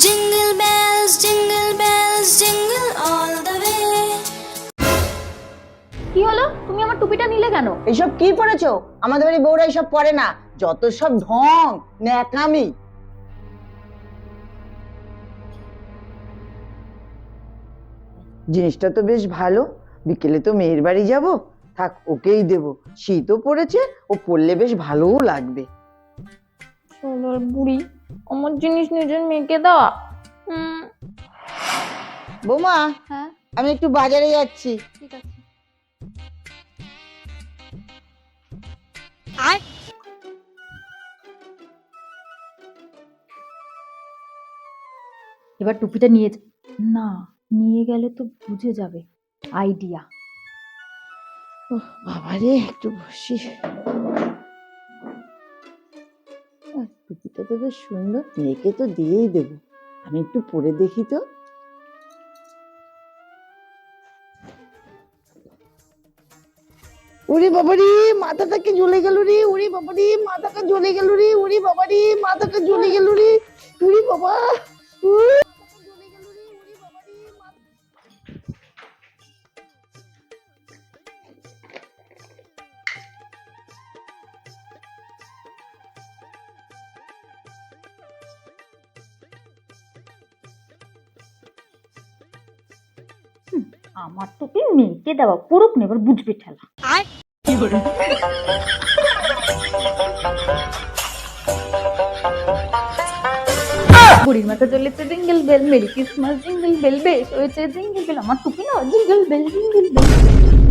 Jingle bells, jingle bells, jingle all the way. কি হলো? তুমি আমার টুপিটা নিলে কেন? এইসব কি পড়েছো? আমাদের বাড়ি বউরা এইসব পড়ে না। যত সব ঢং ন্যাকামি। জিনিসটা তো বেশ ভালো। বিকেলে তো মেয়ের বাড়ি যাব। থাক ওকেই দেব। শীতও পড়েছে ও পরলে বেশ ভালোও লাগবে। সোনার বুড়ি আমার জিনিস নিজের মেয়েকে দেওয়া? হুম। বৌমা হ্যাঁ? আমি একটু বাজারে যাচ্ছি। ঠিক আছে। এবার টুপিটা নিয়ে না নিয়ে গেলে তো বুঝে যাবে। আইডিয়া। বাবারে একটু বসি। টুপিটা তো বেশ সুন্দর, মেয়েকে তো দিয়েই দেব। আমি একটু পরে দেখি তো। উড়ি বাবারি মাথাটাকে জ্বলে গেল রে? উড়ি বাবারি, মাথাটা জ্বলে গেল রে? উড়ি বাবারি, মাথাটা জ্বলে গেল রে? উড়ি বাবা! আমার তোকে মেয়েকে দেওয়া পড়ুক না এবার বুঝবে ঠেলা। বুড়ির মাথা চলেছে jingle bell, merry Christmas, jingle bell, বেশ হয়েছে, জিঙ্গেল বেল, আমার টুপি না, জিঙ্গল বেল, জিঙ্গেল বেল।